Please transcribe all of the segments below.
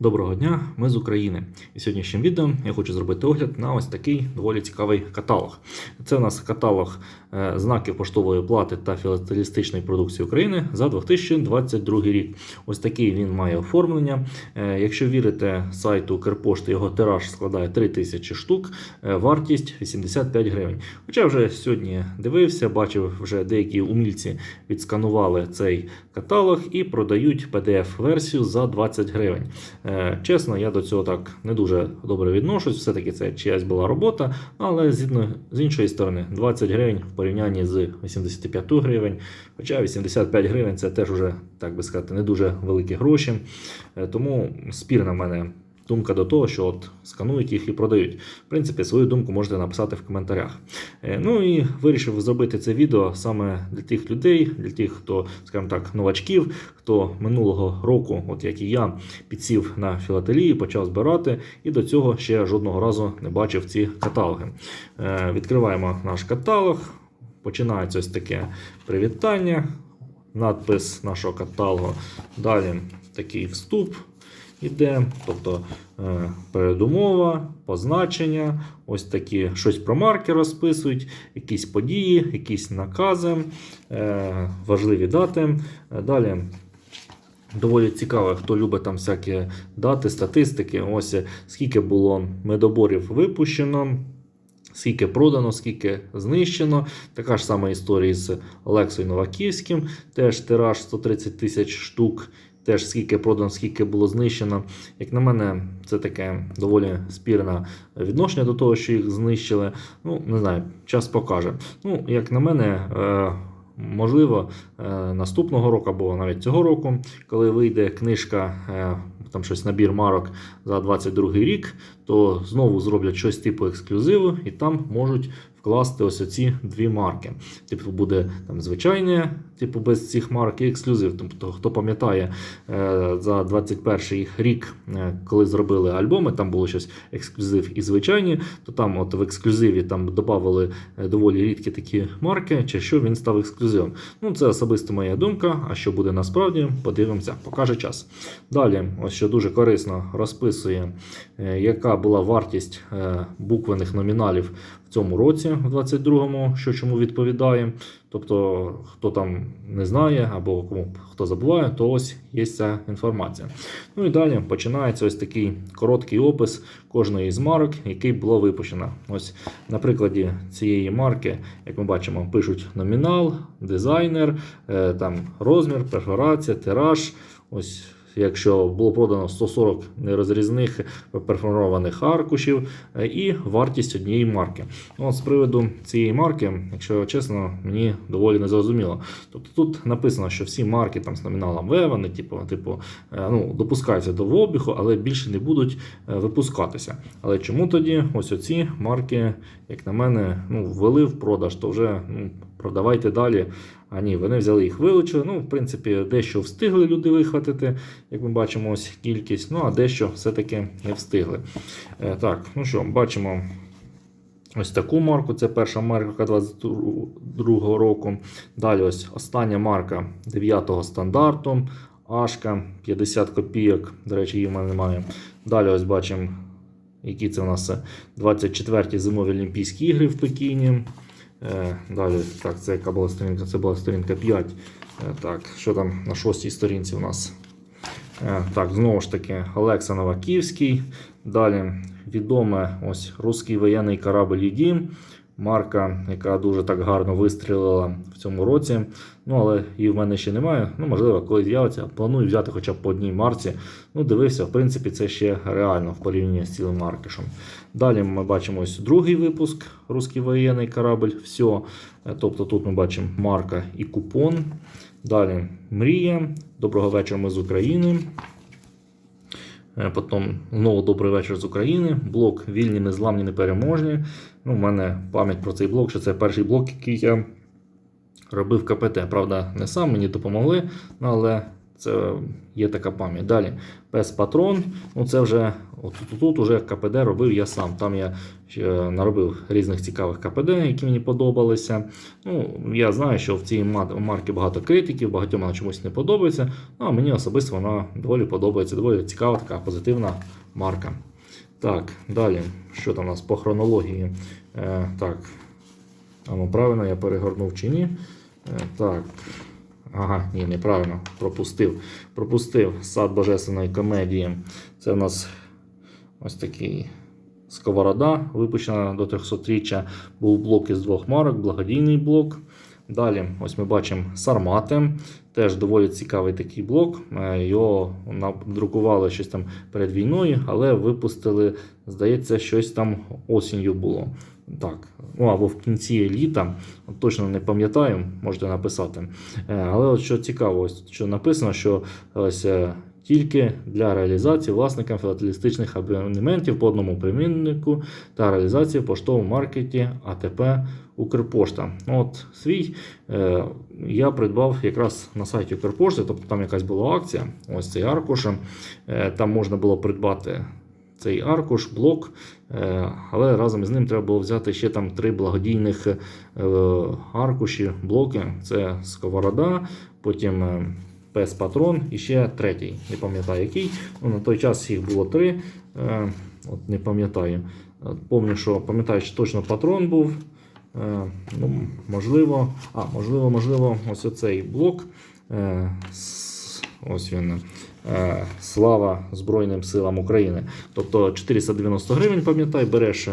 Доброго дня, ми з України. І сьогоднішнім відео я хочу зробити огляд на ось такий доволі цікавий каталог. Це у нас каталог знаків поштової плати та філателістичної продукції України за 2022 рік. Ось такий він має оформлення. Е, Якщо вірите сайту Укрпошти, його тираж складає 3000 штук, е, вартість 85 гривень. Хоча вже сьогодні дивився, бачив, вже деякі умільці відсканували цей каталог і продають PDF-версію за 20 гривень. Е, Чесно, я до цього так не дуже добре відношусь. Все-таки це чиясь була робота, але згідно з іншої сторони, 20 гривень порівнянні з 85 гривень. Хоча 85 гривень це теж уже, так би сказати, не дуже великі гроші. Е, Тому спірна в мене думка до того, що от сканують їх і продають. В принципі, свою думку можете написати в коментарях. Е, Ну і вирішив зробити це відео саме для тих людей, для тих, хто, скажімо так, новачків, хто минулого року, от як і я, підсів на філателії, почав збирати, і до цього ще жодного разу не бачив ці каталоги. Е, Відкриваємо наш каталог. Починається ось таке привітання, надпис нашого каталогу. Далі такий вступ іде, тобто е, передумова, позначення, ось такі щось про марки розписують, якісь події, якісь накази, е, важливі дати. Далі Доволі цікаво, хто любить там всякі дати, статистики. Ось е, скільки було медоборів випущено, скільки продано, скільки знищено. Така ж сама історія з Олексою Новаківським. Теж тираж 130 тисяч штук. Теж скільки продано, скільки було знищено. Як на мене, це таке доволі спірне відношення до того, що їх знищили. Ну, не знаю, час покаже. Ну, як на мене, е, можливо, е, наступного року або навіть цього року, коли вийде книжка, е, там щось набір марок за 22 рік, то знову зроблять щось типу ексклюзиву, і там можуть вкласти ось оці дві марки. Типу, буде там звичайне, типу без цих марок і ексклюзив. Тобто, хто пам'ятає е, за 21 рік, е, коли зробили альбоми, там було щось ексклюзив і звичайні, то там от в ексклюзиві там додавали е, доволі рідкі такі марки, чи що він став ексклюзивом. Ну, це особисто моя думка. А що буде насправді, подивимося, покаже час. Далі, ось що дуже корисно розписує, яка була вартість е, буквених номіналів в цьому році, в 22-му, що чому відповідає. Тобто, хто там не знає або кому хто забуває, то ось є ця інформація. Ну і далі починається ось такий короткий опис кожної з марок, який було випущено. Ось на прикладі цієї марки, як ми бачимо, пишуть номінал, дизайнер, е, там розмір, перфорація, тираж. Ось Якщо було продано 140 нерозрізних перфорованих аркушів е, і вартість однієї марки. Ну, От з приводу цієї марки, якщо чесно, мені доволі незрозуміло. Тобто тут написано, що всі марки там з номіналом В, вони типу, типу, е, ну, допускаються до обігу, але більше не будуть е, випускатися. Але чому тоді ось оці марки, як на мене, ну, ввели в продаж, то вже ну, продавайте далі. А ні, вони взяли їх, вилучили. Ну, в принципі, дещо встигли люди вихватити, як ми бачимо, ось кількість, ну а дещо все-таки не встигли. Е, так, ну що, бачимо ось таку марку. Це перша марка 22 року. Далі ось остання марка 9 стандарту. Ашка 50 копійок. До речі, її в мене немає. Далі ось бачимо, які це у нас 24-ті зимові Олімпійські ігри в Пекіні. Е, Далі, так, це яка була сторінка? Це була сторінка 5. Е, Так, що там на шостій сторінці у нас? Е, Так, знову ж таки, Олекса Новаківський. Далі відоме ось русський воєнний корабль «Єдім». Марка, яка дуже так гарно вистрілила в цьому році. Ну, але її в мене ще немає. Ну, можливо, коли з'явиться. Планую взяти хоча б по одній марці. Ну, дивився, в принципі, це ще реально в порівнянні з цілим маркешем. Далі ми бачимо ось другий випуск Руський воєнний корабль. Все. Тобто тут ми бачимо марка і купон. Далі мрія. Доброго вечора ми з України. Е, Потім знову добрий вечір з України. Блок вільні, незламні, непереможні. Ну, У мене пам'ять про цей блок, що це перший блок, який я робив КПТ. Правда, не сам мені допомогли, але Це є така пам'ять. Далі пес патрон. Ну це вже от тут, тут уже КПД робив я сам. Там я наробив різних цікавих КПД, які мені подобалися. Ну, я знаю, що в цій ма- марки багато критиків, багатьом вона чомусь не подобається. Ну, а мені особисто вона доволі подобається, доволі цікава, така позитивна марка. Так, далі, що там у нас по хронології? Е, так, ну правильно я перегорнув чи ні? Е, так. Ага, ні, неправильно. Пропустив. Пропустив сад божественної комедії. Це у нас ось такий сковорода, випущена до 300-річчя. Був блок із двох марок, благодійний блок. Далі, ось ми бачимо Сармати. Теж доволі цікавий такий блок. Е, Його надрукували щось там перед війною, але випустили, здається, щось там осінню було. Так, ну або в кінці літа, точно не пам'ятаю, можете написати. Е, Але от що цікаво, що написано, що ось е, тільки для реалізації власникам філателістичних абонементів по одному приміннику та реалізації в поштовому маркеті АТП Укрпошта. От свій е, я придбав якраз на сайті Укрпошти, тобто там якась була акція, ось цей аркуш. Е, там можна було придбати цей аркуш, блок, е, але разом із ним треба було взяти ще там три благодійних е, аркуші, блоки. Це сковорода, потім е, пес патрон і ще третій. Не пам'ятаю який. Ну, на той час їх було три. Е, От не пам'ятаю. Пам'ятаю, що пам'ятаю, що точно патрон був. Е, Ну, можливо, а, можливо, можливо, ось оцей блок. Е, Ось він. Е, Слава Збройним силам України. Тобто 490 гривень, пам'ятай, береш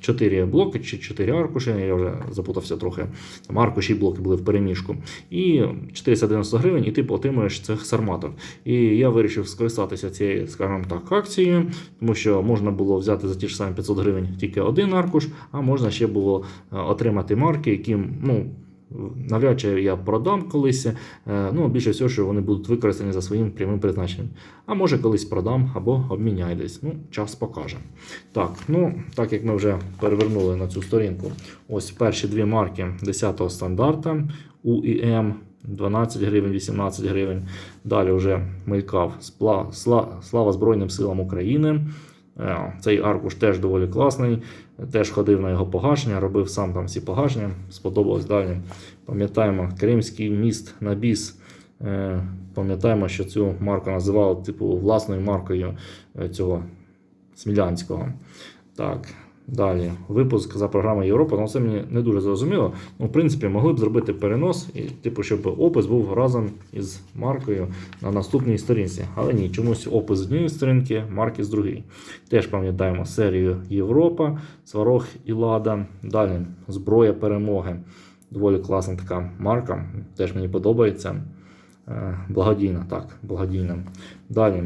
4 блоки чи 4 аркуші, я вже запутався трохи. Там аркуші і блоки були в переміжку. І 490 гривень, і ти отримуєш цих сарматок. І я вирішив скористатися цією, скажімо так, акцією, тому що можна було взяти за ті ж самі 500 гривень тільки один аркуш, а можна ще було е, отримати марки, які, ну. Навряд чи я продам колись, е, ну більше всього, що вони будуть використані за своїм прямим призначенням. А може колись продам або обміняю десь. Ну, час покаже. Так, ну так як ми вже перевернули на цю сторінку, ось перші дві марки 10-го стандарта UIM 12 гривень, 18 гривень. Далі вже мелькав Слава Збройним силам України. Е, Цей аркуш теж доволі класний. Теж ходив на його погашення, робив сам там всі погашення. Сподобалось далі. Пам'ятаємо, Кримський міст на біс. Е, Пам'ятаємо, що цю марку називали типу власною маркою е, цього Смілянського. Так, далі. Випуск за програмою Європа. Ну, це мені не дуже зрозуміло. Ну, в принципі, могли б зробити перенос, і, типу, щоб опис був разом із маркою на наступній сторінці. Але ні, чомусь опис з однієї сторінки, марки з другої. Теж пам'ятаємо серію Європа, Сварог і Лада. Далі зброя перемоги. Доволі класна така марка. Теж мені подобається. Е, Благодійна, так, благодійна. Далі.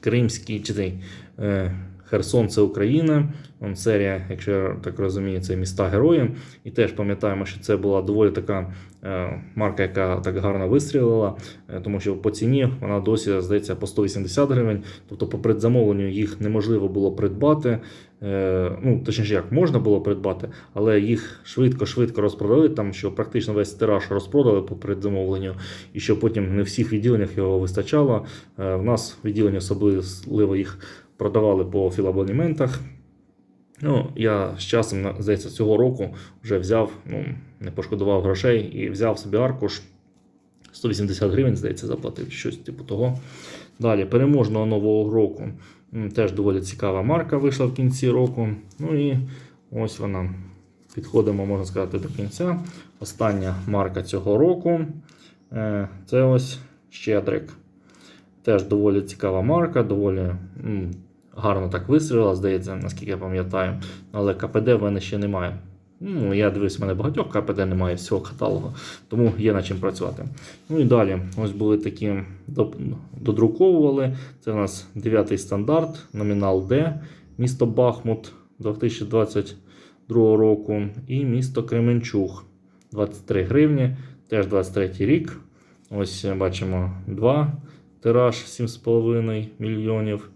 Кримський чи цей, е, Херсон це Україна. Серія, якщо я так розумію, це міста герої. І теж пам'ятаємо, що це була доволі така е, марка, яка так гарно вистрілила, е, тому що по ціні вона досі здається по 180 гривень. Тобто, по предзамовленню їх неможливо було придбати. Е, ну, точніше, як можна було придбати, але їх швидко-швидко розпродали, там що практично весь тираж розпродали по предзамовленню, і що потім не всіх відділеннях його вистачало. В нас в відділенні особливо їх продавали по філабоніментах. Ну, я з часом, здається, цього року вже взяв, ну, не пошкодував грошей і взяв собі аркуш. 180 гривень, здається, заплатив щось типу того. Далі, переможного нового року. Теж доволі цікава марка вийшла в кінці року. Ну і ось вона. Підходимо, можна сказати, до кінця. Остання марка цього року. Е, Це ось Щедрик. Теж доволі цікава марка, доволі гарно так вистрілила, здається, наскільки я пам'ятаю. Але КПД в мене ще немає. Ну, я дивлюсь, в мене багатьох КПД немає всього каталогу, тому є над чим працювати. Ну і далі, ось були такі додруковували. Це у нас 9 стандарт, номінал Д, місто Бахмут 2022 року і місто Кременчуг 23 гривні, теж 23 рік. Ось бачимо два тираж 7,5 мільйонів.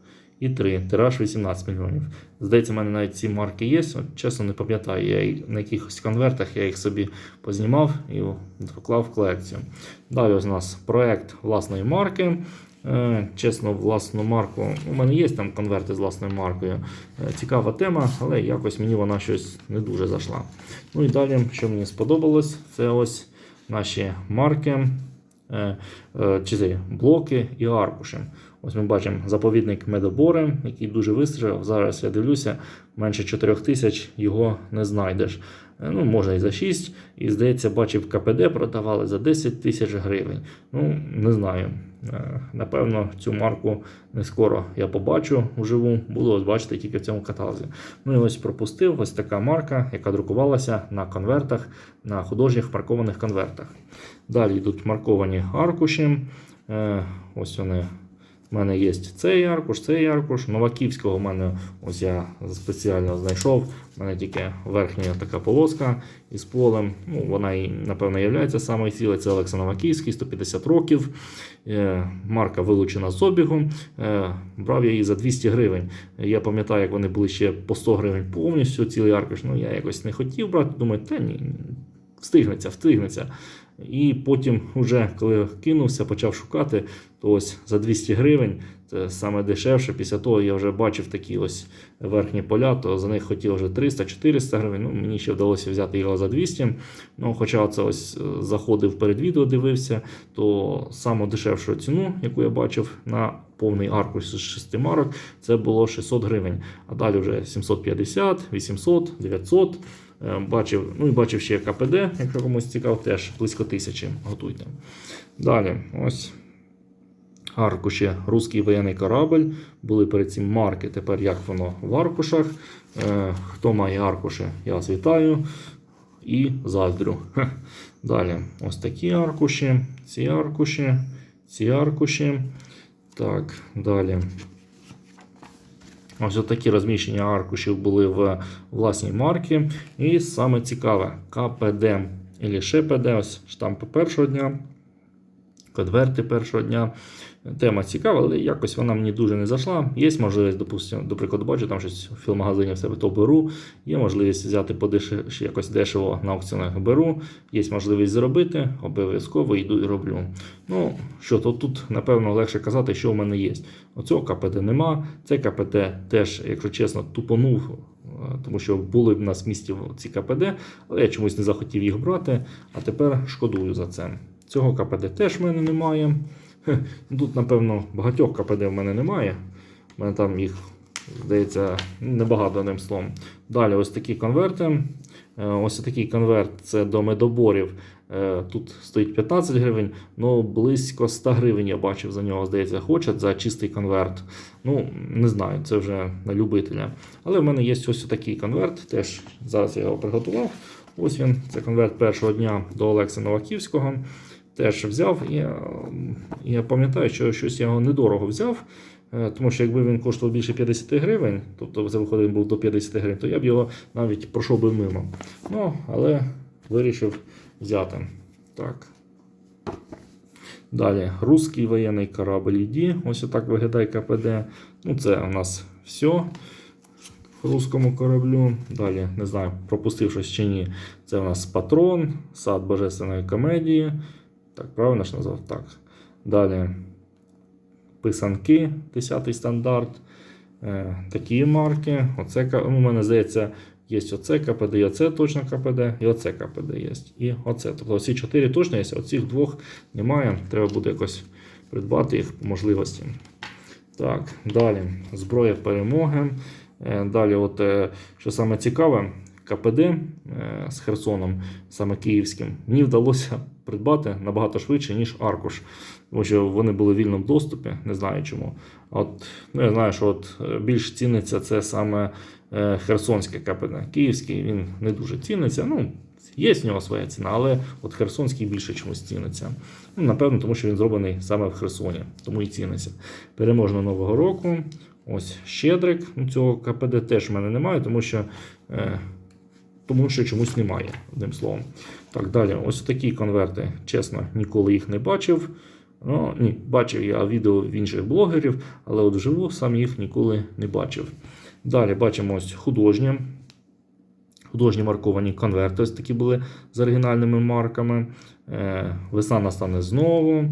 І 3. Тираж 18 мільйонів. Здається, в мене навіть ці марки є. Чесно, не пам'ятаю. Я на якихось конвертах я їх собі познімав і поклав в колекцію. Далі у нас проект власної марки. Е, Чесно, власну марку. У мене є там конверти з власною маркою. Е, Цікава тема, але якось мені вона щось не дуже зайшла. Ну і далі, що мені сподобалось, це ось наші марки, е, чи це блоки і аркуші. Ось ми бачимо заповідник медобори, який дуже вистрілив. Зараз я дивлюся, менше 4 тисяч його не знайдеш. Е, Ну, можна і за 6. І здається, бачив КПД продавали за 10 тисяч гривень. Ну, не знаю. Е, Напевно, цю марку не скоро я побачу вживу. Буду бачити тільки в цьому каталозі. Ну і ось пропустив ось така марка, яка друкувалася на конвертах, на художніх маркованих конвертах. Далі йдуть марковані аркуші. Е, Ось вони. У мене є цей аркуш, цей аркуш. Новаківського в мене ось я спеціально знайшов. У мене тільки верхня така полоска із полем. Ну, вона і, напевно, є самою цілою. Це Олекса Новаківський, 150 років. Е, Марка вилучена з обігу. Е, Брав я її за 200 гривень. Я пам'ятаю, як вони були ще по 100 гривень повністю цілий аркуш. Ну, я якось не хотів брати. Думаю, та ні, встигнеться, встигнеться. І потім, вже коли кинувся, почав шукати, то ось за 200 гривень, це саме дешевше. Після того я вже бачив такі ось верхні поля, то за них хотів вже 300-400 гривень. Ну, мені ще вдалося взяти його за 200. Ну, хоча це ось е, заходив перед відео, дивився, то саму дешевшу ціну, яку я бачив на повний аркуш з 6 марок, це було 600 гривень. А далі вже 750, 800, 900. Е, Бачив, ну і бачив ще КПД, якщо комусь цікаво, теж близько тисячі готуйте. Далі, ось аркуші Руський воєнний корабль. Були перед цим марки. Тепер як воно в аркушах. Е, Хто має аркуші, я вас вітаю і заздрю. Далі, ось такі аркуші, ці аркуші, ці аркуші. Так, далі. Ось такі розміщення аркушів були в власній марці. І саме цікаве КПД і ШПД, ось штампи першого дня, конверти першого дня. Тема цікава, але якось вона мені дуже не зайшла. Є можливість, допустимо, до прикладу, бачу, там щось в філмагазині в себе то беру. Є можливість взяти подешев, якось дешево на аукціонах беру. Є можливість зробити, обов'язково йду і роблю. Ну, що то тут, напевно, легше казати, що в мене є. Оцього КПД нема. Це КПД теж, якщо чесно, тупонув, е, тому що були в нас в місті ці КПД, але я чомусь не захотів їх брати, а тепер шкодую за це. Цього КПД теж в мене немає. Хе, Тут, напевно, багатьох КПД в мене немає. У мене там їх, здається, небагато одним словом. Далі ось такі конверти. Е, Ось такий конверт це до медоборів. Е, Тут стоїть 15 гривень, але близько 100 гривень я бачив за нього, здається, хочуть за чистий конверт. Ну, не знаю, це вже на любителя. Але в мене є ось такий конверт. Теж зараз я його приготував. Ось він, це конверт першого дня до Олекса Новаківського. Теж взяв. І я, я пам'ятаю, що щось я його недорого взяв. Е, Тому що якби він коштував більше 50 гривень, тобто це виходить був до 50 гривень, то я б його навіть пройшов би мимо. Ну, але вирішив взяти. Так. Далі, русський воєнний корабль іді. Ось отак виглядає КПД. Ну, це у нас все русскому кораблю. Далі, не знаю, пропустив щось чи ні. Це у нас патрон, сад божественної комедії. Так, правильно ж назвав? Так. Далі писанки, 10 стандарт. Е, такі марки. Оце, ну, у мене здається, є оце КПД, і оце точно КПД, і оце КПД є. І оце. Тобто всі чотири точно є, оцих двох немає. Треба буде якось придбати їх по можливості. Так, далі. Зброя перемоги. Е, Далі, от, е, що саме цікаве, КПД з Херсоном, саме київським, мені вдалося придбати набагато швидше, ніж аркуш. Тому що вони були в вільному доступі, не знаю чому. От, ну, я знаю, що от е, більш ціниться це саме е, Херсонське КПД. Київський він не дуже ціниться. Ну, є в нього своя ціна, але от Херсонський більше чомусь ціниться. Ну, напевно, тому що він зроблений саме в Херсоні, тому і ціниться. Переможно Нового року. Ось Щедрик. Ну, Цього КПД теж в мене немає, тому що, е, тому що чомусь немає, одним словом. Так, далі, ось такі конверти. Чесно, ніколи їх не бачив. Ну, ні, бачив я відео в інших блогерів, але от вживу сам їх ніколи не бачив. Далі бачимо ось художнє. Художні марковані конверти, ось такі були з оригінальними марками. Е, Весна настане знову.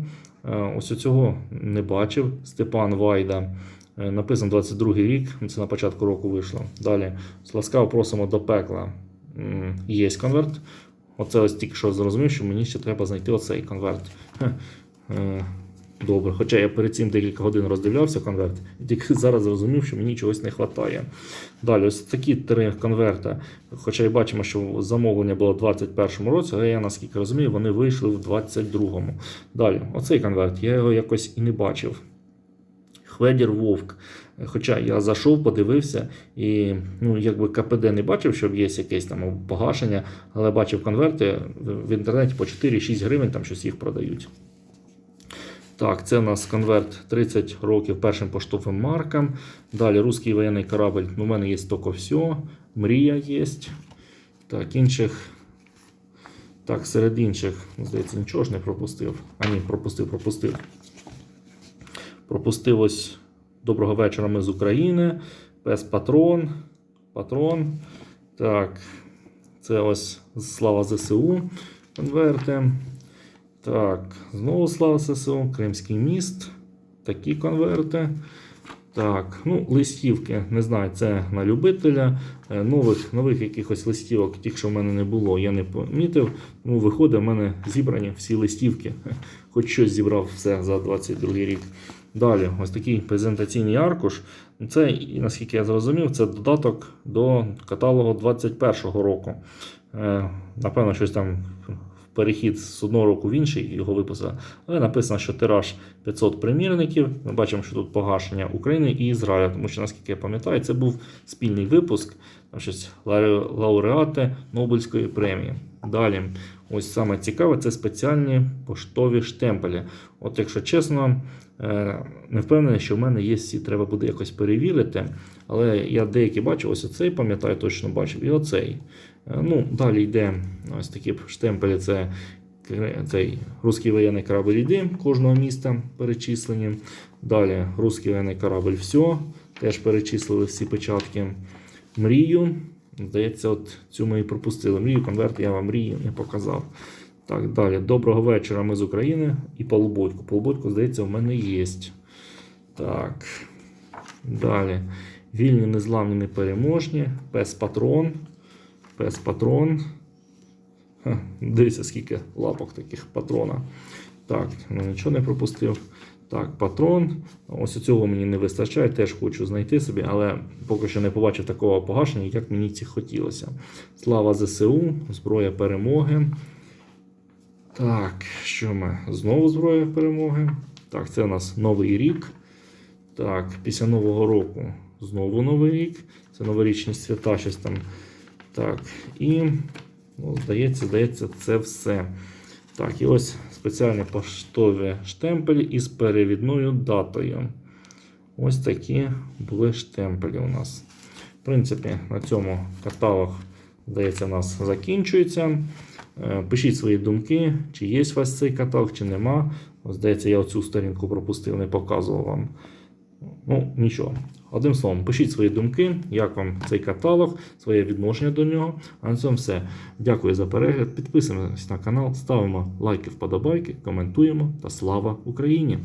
Е, Ось цього не бачив. Степан Вайда. Е, Написано 22 рік, це на початку року вийшло. Далі ласкаво просимо до пекла. Є конверт. Оце ось тільки що зрозумів, що мені ще треба знайти оцей конверт. Е, Добре, хоча я перед цим декілька годин роздивлявся конверт, і тільки зараз зрозумів, що мені чогось не вистачає. Далі, ось такі три конверти. Хоча і бачимо, що замовлення було в 2021 році, але я наскільки розумію, вони вийшли в 2022. Далі, оцей конверт, я його якось і не бачив. Хведір Вовк. Хоча я зайшов, подивився, і ну, якби КПД не бачив, щоб є якесь там погашення, але бачив конверти в інтернеті по 4-6 гривень, там щось їх продають. Так, це у нас конверт 30 років першим поштовим маркам. Далі русський воєнний корабль. У мене є тільки все. Мрія є. Так, інших. Так, серед інших, здається, нічого ж не пропустив. А ні, пропустив, пропустив. Пропустив ось Доброго вечора ми з України. Пес Патрон. Патрон. Так, це ось Слава ЗСУ. Конверти. Так, знову слава ССО, Кримський міст. Такі конверти. Так, ну, листівки, не знаю, це на любителя. Е, Нових, нових якихось листівок, тих, що в мене не було, я не помітив. Ну, виходить, в мене зібрані всі листівки. Хоч щось зібрав все за 22 рік. Далі, ось такий презентаційний аркуш. Це, наскільки я зрозумів, це додаток до каталогу 2021 року. Е, Напевно, щось там перехід з одного року в інший його виписали. Але написано, що тираж 500 примірників. Ми бачимо, що тут погашення України і Ізраїля, тому що, наскільки я пам'ятаю, це був спільний випуск, щось лауреати Нобелівської премії. Далі, ось саме цікаве, це спеціальні поштові штемпелі. От, якщо чесно, е, не впевнений, що в мене є всі, треба буде якось перевірити. Але я деякі бачив, ось оцей, пам'ятаю, точно бачив, і оцей. Е, Ну, далі йде ось такі штемпелі. Це цей русський воєнний корабль іди кожного міста перечислені. Далі русський воєнний корабль все. Теж перечислили всі печатки. Мрію. Здається, от цю ми і пропустили. Мрію, конверт я вам мрію не показав. Так, далі. Доброго вечора. Ми з України. І полуботьку. Полуботьку, здається, в мене є. Так. Далі. Вільні, незламні, непереможні. Пес патрон. Пес патрон. Дивіться, скільки лапок таких патрона. Так, ну нічого не пропустив. Так, патрон. Ось цього мені не вистачає, теж хочу знайти собі, але поки що не побачив такого погашення, як мені ці хотілося. Слава ЗСУ, зброя перемоги. Так, що ми? Знову зброя перемоги. Так, це у нас новий рік. Так, після Нового року знову новий рік. Це новорічні свята, щось там. Так, і ну, здається, здається, це все. Так, і ось спеціальні поштові штемпелі із перевідною датою. Ось такі були штемпелі у нас. В принципі, на цьому каталог, здається, у нас закінчується. Е, Пишіть свої думки, чи є у вас цей каталог, чи нема. Здається, я оцю сторінку пропустив, не показував вам. Ну, нічого. Одним словом, пишіть свої думки, як вам цей каталог, своє відношення до нього. А на цьому все. Дякую за перегляд. Підписуємось на канал, ставимо лайки, вподобайки, коментуємо та слава Україні!